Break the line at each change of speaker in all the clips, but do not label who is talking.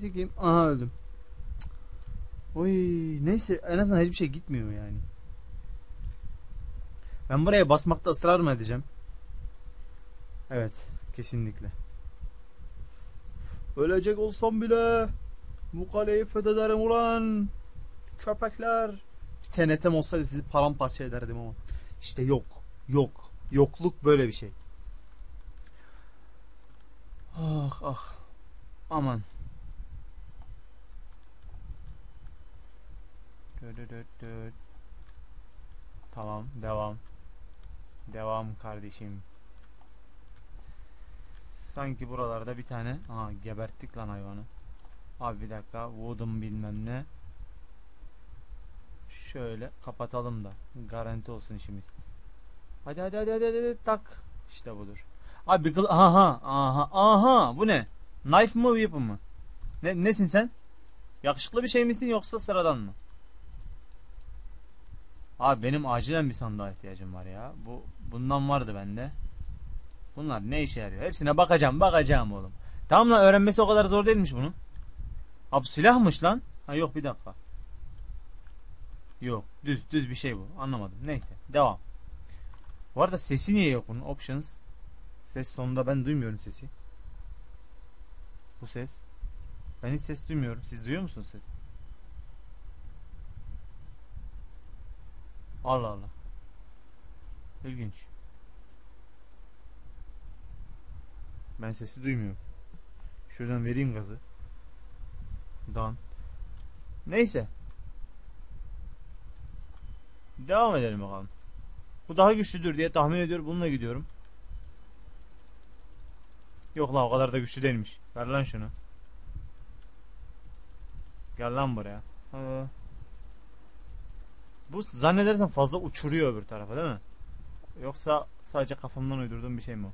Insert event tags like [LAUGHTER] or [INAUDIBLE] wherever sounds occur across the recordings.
Sikeyim. Aha öldüm. Oy neyse en azından hiçbir şey gitmiyor yani. Ben buraya basmakta ısrar mı edeceğim? Evet kesinlikle. Ölecek olsam bile bu kaleyi fethederim ulan. Köpekler. TNT'm olsaydı sizi paramparça ederdim ama. İşte yok. Yok. Yokluk böyle bir şey. Ah ah. Aman. Tamam devam. Devam kardeşim. Sanki buralarda bir tane. Aha geberttik lan hayvanı. Abi bir dakika. Wooden bilmem ne. Şöyle kapatalım da. Garanti olsun işimiz. Hadi hadi hadi hadi hadi, tak. İşte budur. Abi kıl... Aha aha aha bu ne? Knife mı weapon mı? Ne, nesin sen? Yakışıklı bir şey misin yoksa sıradan mı? Abi benim acilen bir sandığa ihtiyacım var ya. Bu bundan vardı bende. Bunlar ne işe yarıyor? Hepsine bakacağım, bakacağım oğlum. Tamam lan öğrenmesi o kadar zor değilmiş bunun. Abi silahmış lan. Ha yok bir dakika. Yok, düz düz bir şey bu. Anlamadım. Neyse, devam. Bu arada sesi niye yok bunun? Options. Ses sonunda ben duymuyorum sesi. Bu ses. Ben hiç ses duymuyorum. Siz duyuyor musunuz ses? Allah Allah. İlginç. Ben sesi duymuyorum. Şuradan vereyim gazı. Dan. Neyse. Devam edelim bakalım. Bu daha güçlüdür diye tahmin ediyorum. Bununla gidiyorum. Yok lan o kadar da güçlü değilmiş. Ver lan şunu. Gel lan buraya. Ha. Bu zannedersem fazla uçuruyor öbür tarafa değil mi? Yoksa sadece kafamdan uydurduğum bir şey mi?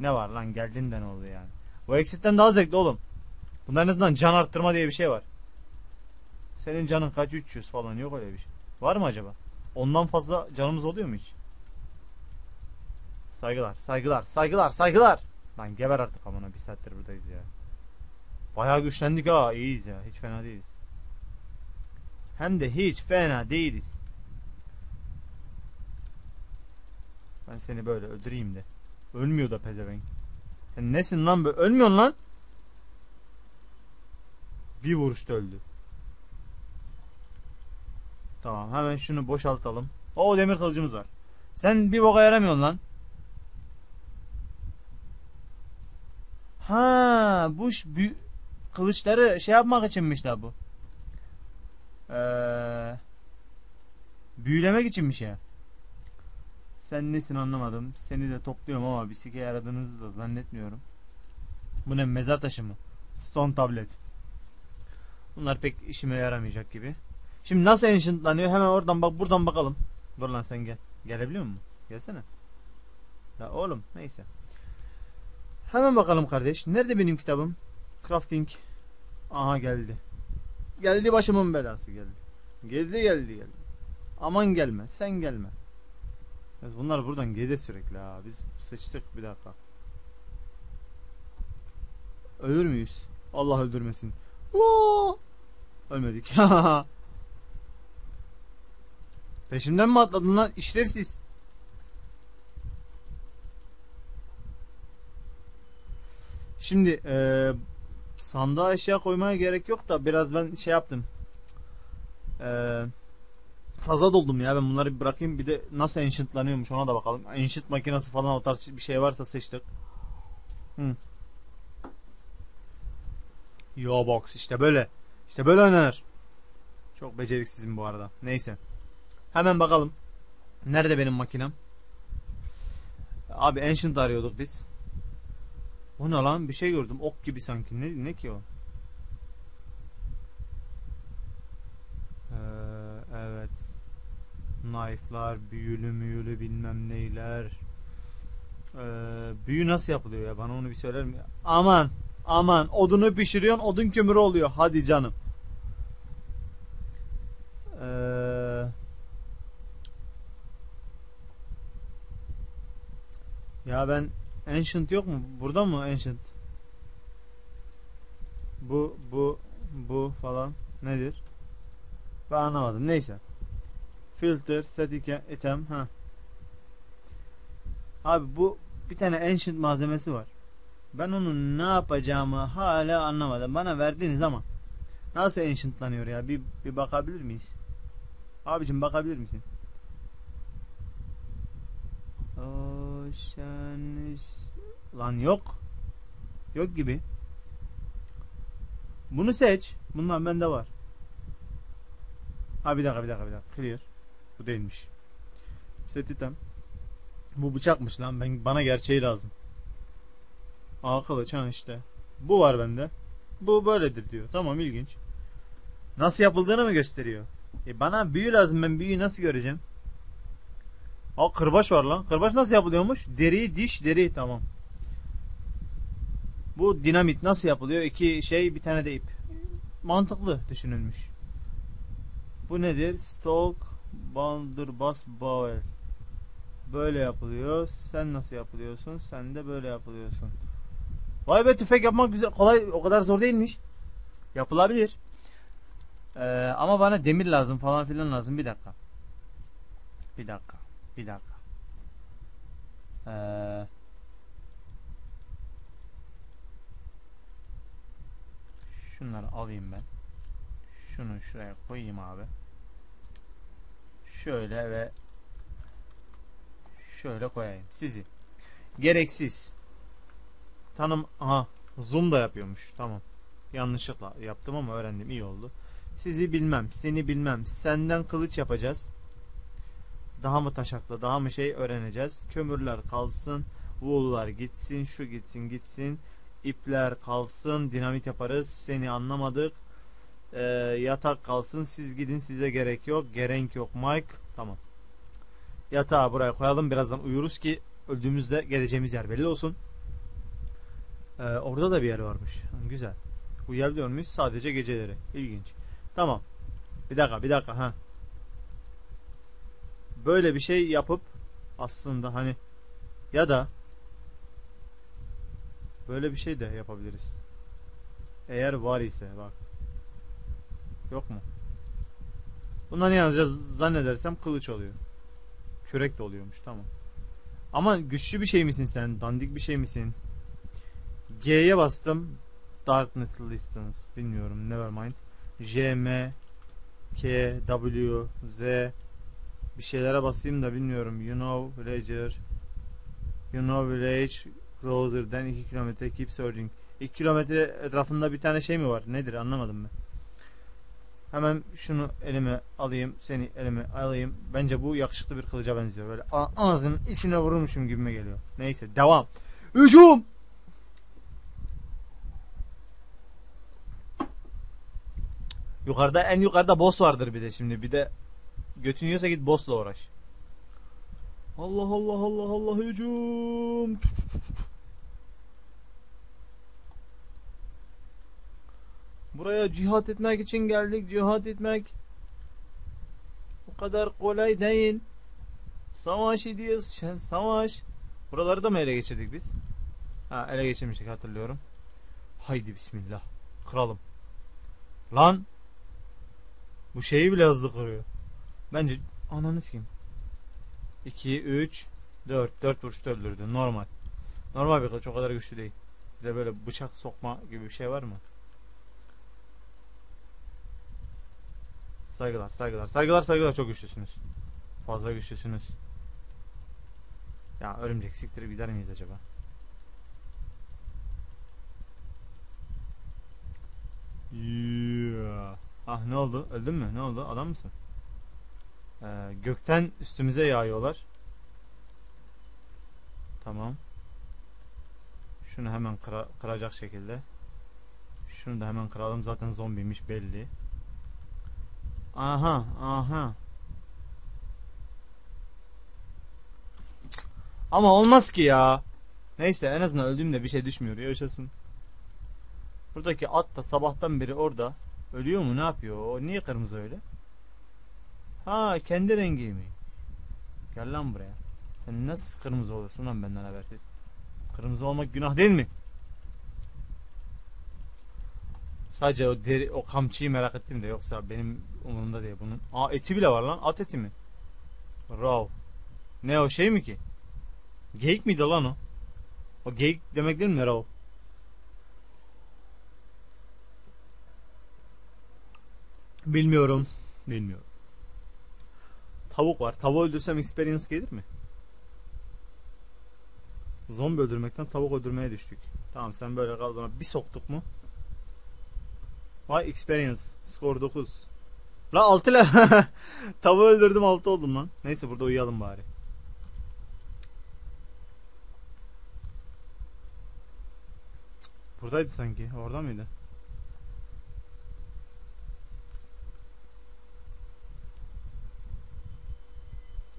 Ne var lan geldiğinde ne oldu yani? Bu exit'ten daha zevkli oğlum. Bunda azından can arttırma diye bir şey var. Senin canın kaç? 300 falan yok öyle bir şey. Var mı acaba? Ondan fazla canımız oluyor mu hiç? Saygılar, saygılar, saygılar, saygılar. Lan geber artık amına bir saattir buradayız ya. Bayağı güçlendik ha, iyiyiz ya. Hiç fena değiliz. Hem de hiç fena değiliz. Ben seni böyle öldüreyim de. Ölmüyor da pezevenk. Sen nesin lan böyle? Ölmüyorsun lan. Bir vuruşta öldü. Tamam hemen şunu boşaltalım. O demir kılıcımız var. Sen bir boka yaramıyorsun lan. Ha, bu kılıçları şey yapmak içinmiş la bu. Ee, büyülemek içinmiş ya. Sen nesin anlamadım. Seni de topluyorum ama bir sike yaradığınızı da zannetmiyorum. Bu ne mezar taşı mı? Stone tablet. Bunlar pek işime yaramayacak gibi. Şimdi nasıl ancientlanıyor? Hemen oradan bak buradan bakalım. Dur lan sen gel. Gelebiliyor musun? Gelsene. Ya oğlum neyse. Hemen bakalım kardeş. Nerede benim kitabım? Crafting. Aha geldi. Geldi başımın belası geldi. Geldi geldi geldi. Aman gelme. Sen gelme. Yalnız bunlar buradan gelir sürekli ha. Biz sıçtık bir dakika. Ölür müyüz? Allah öldürmesin. Oo! Ölmedik. [LAUGHS] Peşimden mi atladın lan? İşlevsiz. Şimdi eee sandığa eşya koymaya gerek yok da biraz ben şey yaptım. Eee fazla doldum ya ben bunları bir bırakayım bir de nasıl ancientlanıyormuş ona da bakalım. Ancient makinesi falan o tarz bir şey varsa seçtik. Hı. Yo box işte böyle. İşte böyle oynanır. Çok beceriksizim bu arada. Neyse. Hemen bakalım. Nerede benim makinem? Abi Ancient arıyorduk biz. O ne lan? Bir şey gördüm. Ok gibi sanki. Ne, ne ki o? Ee, evet. Knife'lar, büyülü müyülü bilmem neyler. Ee, büyü nasıl yapılıyor ya? Bana onu bir söyler mi? Aman! Aman! Odunu pişiriyorsun, odun kömürü oluyor. Hadi canım. Ee, ya ben Ancient yok mu? Burada mı Ancient? Bu bu falan nedir? Ben anlamadım. Neyse. Filter, set item-. Ha. Abi bu bir tane ancient malzemesi var. Ben onun ne yapacağımı hala anlamadım. Bana verdiniz ama nasıl ancientlanıyor ya? Bir, bir bakabilir miyiz? Abicim bakabilir misin? Ocean Lan yok. Yok gibi. Bunu seç. Bundan bende var. Ha bir dakika bir dakika bir dakika. Clear. Bu değilmiş. Set item. Bu bıçakmış lan. Ben bana gerçeği lazım. Aa kılıç işte. Bu var bende. Bu böyledir diyor. Tamam ilginç. Nasıl yapıldığını mı gösteriyor? E bana büyü lazım. Ben büyüyü nasıl göreceğim? Aa kırbaç var lan. Kırbaç nasıl yapılıyormuş? Deri, diş, deri. Tamam. Bu dinamit nasıl yapılıyor? İki şey bir tane de ip. Mantıklı düşünülmüş. Bu nedir? Stalk, Blunderbuss, Bowel. Böyle yapılıyor. Sen nasıl yapılıyorsun? Sen de böyle yapılıyorsun. Vay be tüfek yapmak güzel. Kolay o kadar zor değilmiş. Yapılabilir. Ee, ama bana demir lazım falan filan lazım. Bir dakika. Bir dakika. Bir dakika. Ee, şunları alayım ben. Şunu şuraya koyayım abi. Şöyle ve şöyle koyayım. Sizi. Gereksiz. Tanım aha zoom da yapıyormuş. Tamam. Yanlışlıkla yaptım ama öğrendim iyi oldu. Sizi bilmem, seni bilmem. Senden kılıç yapacağız. Daha mı taşaklı, daha mı şey öğreneceğiz. Kömürler kalsın, wool'lar gitsin, şu gitsin, gitsin. İpler kalsın, dinamit yaparız. Seni anlamadık. Ee, yatak kalsın, siz gidin, size gerek yok. Gerek yok Mike. Tamam. Yatağı buraya koyalım. Birazdan uyuruz ki öldüğümüzde geleceğimiz yer belli olsun. Ee, orada da bir yer varmış. Güzel. Uyuyabiliyor muyuz? Sadece geceleri. İlginç. Tamam. Bir dakika, bir dakika. ha. Böyle bir şey yapıp aslında hani ya da böyle bir şey de yapabiliriz. Eğer var ise bak. Yok mu? Bundan yalnızca zannedersem kılıç oluyor. Kürek de oluyormuş tamam. Ama güçlü bir şey misin sen? Dandik bir şey misin? G'ye bastım. Darkness Distance. Bilmiyorum. Nevermind. J, M, K, W, Z bir şeylere basayım da bilmiyorum. You know Ledger You know village closer than 2 kilometre keep searching. 2 kilometre etrafında bir tane şey mi var? Nedir anlamadım ben. Hemen şunu elime alayım. Seni elime alayım. Bence bu yakışıklı bir kılıca benziyor. Böyle ağzının içine vururmuşum gibime geliyor. Neyse devam. Hücum! Yukarıda en yukarıda boss vardır bir de şimdi. Bir de götün yiyorsa git boss'la uğraş. Allah Allah Allah Allah hücum. Buraya cihat etmek için geldik. Cihat etmek o kadar kolay değil. Savaş ediyoruz. Savaş. Buraları da mı ele geçirdik biz? Ha ele geçirmiştik hatırlıyorum. Haydi bismillah. Kıralım. Lan. Bu şeyi bile hızlı kırıyor. Bence ananı sikeyim. 2, 3, 4. 4 vuruşta öldürdü. Normal. Normal bir kılıç o kadar güçlü değil. Bir de böyle bıçak sokma gibi bir şey var mı? Saygılar, saygılar, saygılar, saygılar çok güçlüsünüz. Fazla güçlüsünüz. Ya örümcek siktirip gider miyiz acaba? Yeah. Ah ne oldu? Öldün mü? Ne oldu? Adam mısın? Ee, gökten üstümüze yağıyorlar. Tamam. Şunu hemen kıra- kıracak şekilde. Şunu da hemen kıralım. Zaten zombiymiş belli. Aha, aha. Ama olmaz ki ya. Neyse en azından öldüğümde bir şey düşmüyor. Yaşasın. Buradaki at da sabahtan beri orada. Ölüyor mu? Ne yapıyor? Niye kırmızı öyle? Ha kendi rengi mi? Gel lan buraya. Sen nasıl kırmızı olursun lan benden habersiz? Kırmızı olmak günah değil mi? Sadece o deri, o kamçıyı merak ettim de yoksa benim umurumda değil bunun. Aa eti bile var lan. At eti mi? Raw. Ne o şey mi ki? Geyik miydi lan o? O geyik demek değil mi raw? Bilmiyorum. Bilmiyorum. Tavuk var. Tavuğu öldürsem experience gelir mi? Zombi öldürmekten tavuk öldürmeye düştük. Tamam sen böyle kal bana bir soktuk mu? Vay experience. Skor 9. La 6 ile [LAUGHS] tavuğu öldürdüm 6 oldum lan. Neyse burada uyuyalım bari. Buradaydı sanki. Orada mıydı?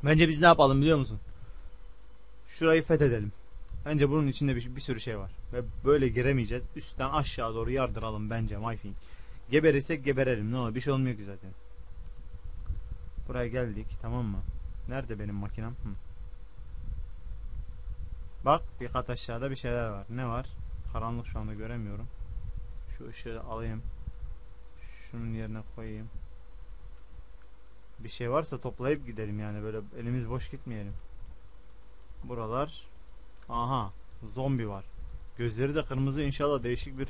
Bence biz ne yapalım biliyor musun? Şurayı fethedelim. Bence bunun içinde bir, bir sürü şey var. Ve böyle giremeyeceğiz. Üstten aşağı doğru yardıralım bence Mayfing. Geberirsek geberelim. Ne olur bir şey olmuyor ki zaten. Buraya geldik tamam mı? Nerede benim makinem? Hı. Bak bir kat aşağıda bir şeyler var. Ne var? Karanlık şu anda göremiyorum. Şu ışığı alayım. Şunun yerine koyayım. Bir şey varsa toplayıp gidelim yani böyle elimiz boş gitmeyelim. Buralar Aha zombi var. Gözleri de kırmızı inşallah değişik bir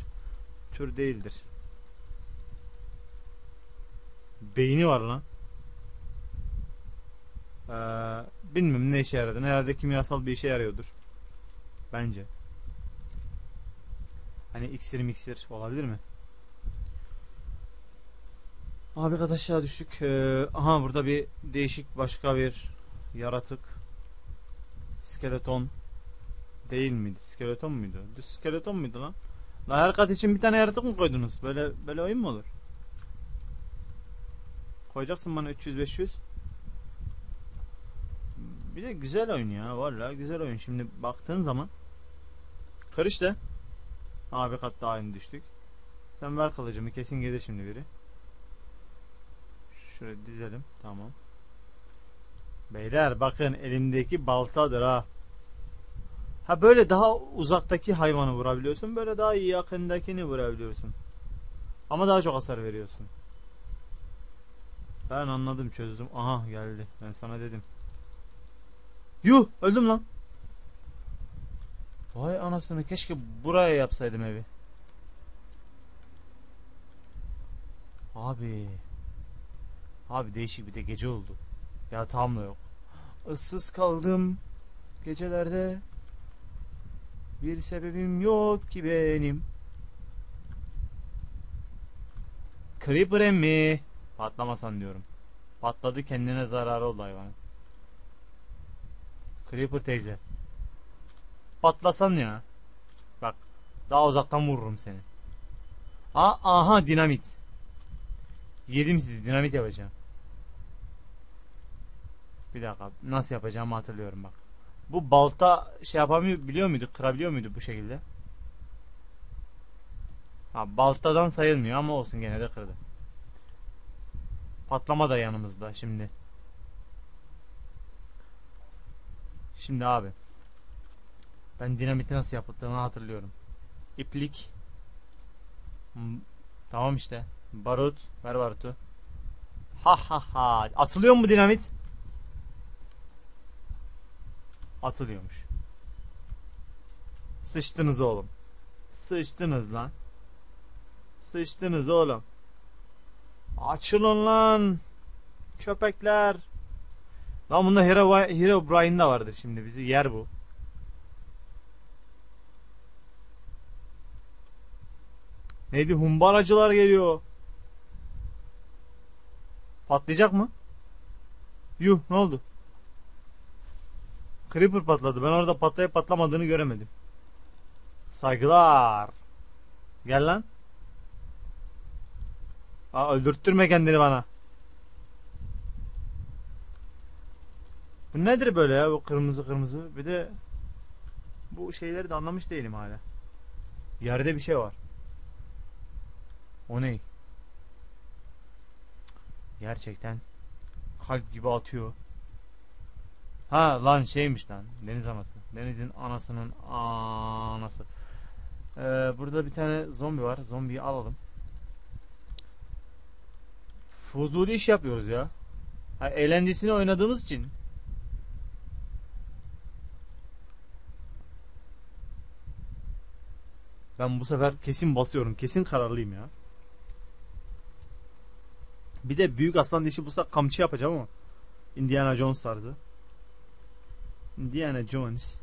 tür değildir. Beyni var lan. Ee, bilmiyorum ne işe yaradığını. Herhalde kimyasal bir işe yarıyordur. Bence. Hani iksir miksir olabilir mi? Abi kat aşağı düştük. Ee, aha burada bir değişik başka bir yaratık. Skeleton. Değil miydi? Skeleton muydu? Düz skeleton muydu lan? La her kat için bir tane yaratık mı koydunuz? Böyle böyle oyun mu olur? Koyacaksın bana 300 500. Bir de güzel oyun ya. Vallahi güzel oyun. Şimdi baktığın zaman kır işte. Abi kat daha aynı düştük. Sen ver kılıcımı. Kesin gelir şimdi biri. Şöyle dizelim. Tamam. Beyler bakın elimdeki baltadır ha. Ha böyle daha uzaktaki hayvanı vurabiliyorsun. Böyle daha yakındakini vurabiliyorsun. Ama daha çok hasar veriyorsun. Ben anladım çözdüm. Aha geldi. Ben sana dedim. Yuh öldüm lan. Vay anasını keşke buraya yapsaydım evi. Abi. Abi değişik bir de gece oldu. Ya tam da yok. Issız kaldım gecelerde. Bir sebebim yok ki benim. Creeper emmi. Patlamasan diyorum. Patladı kendine zararı oldu hayvanın. Creeper teyze. Patlasan ya. Bak. Daha uzaktan vururum seni. Aa, aha dinamit. Yedim sizi dinamit yapacağım. Bir dakika nasıl yapacağımı hatırlıyorum bak. Bu balta şey yapamıyor biliyor muydu? Kırabiliyor muydu bu şekilde? Ha baltadan sayılmıyor ama olsun gene de kırdı. Patlama da yanımızda şimdi. Şimdi abi. Ben dinamiti nasıl yapıldığını hatırlıyorum. İplik. Hmm, Tamam işte. Barut. Ver barutu. Ha ha ha. Atılıyor mu dinamit? Atılıyormuş. Sıçtınız oğlum. Sıçtınız lan. Sıçtınız oğlum. Açılın lan. Köpekler. Lan bunda Hero, Hero Brian da vardır şimdi bizi yer bu. Neydi humbaracılar geliyor. Patlayacak mı? Yuh ne oldu? Creeper patladı. Ben orada patlayıp patlamadığını göremedim. Saygılar. Gel lan. Aa, öldürttürme kendini bana. Bu nedir böyle ya bu kırmızı kırmızı? Bir de bu şeyleri de anlamış değilim hala. Yerde bir şey var. O ne? Gerçekten kalp gibi atıyor. Ha lan şeymiş lan. Deniz anası. Denizin anasının anası. Ee, burada bir tane zombi var. Zombiyi alalım. fuzuli iş yapıyoruz ya. Ha, eğlencesini oynadığımız için. Ben bu sefer kesin basıyorum. Kesin kararlıyım ya. Bir de büyük aslan dişi bulsak kamçı yapacağım ama. Indiana Jones tarzı. Indiana Jones.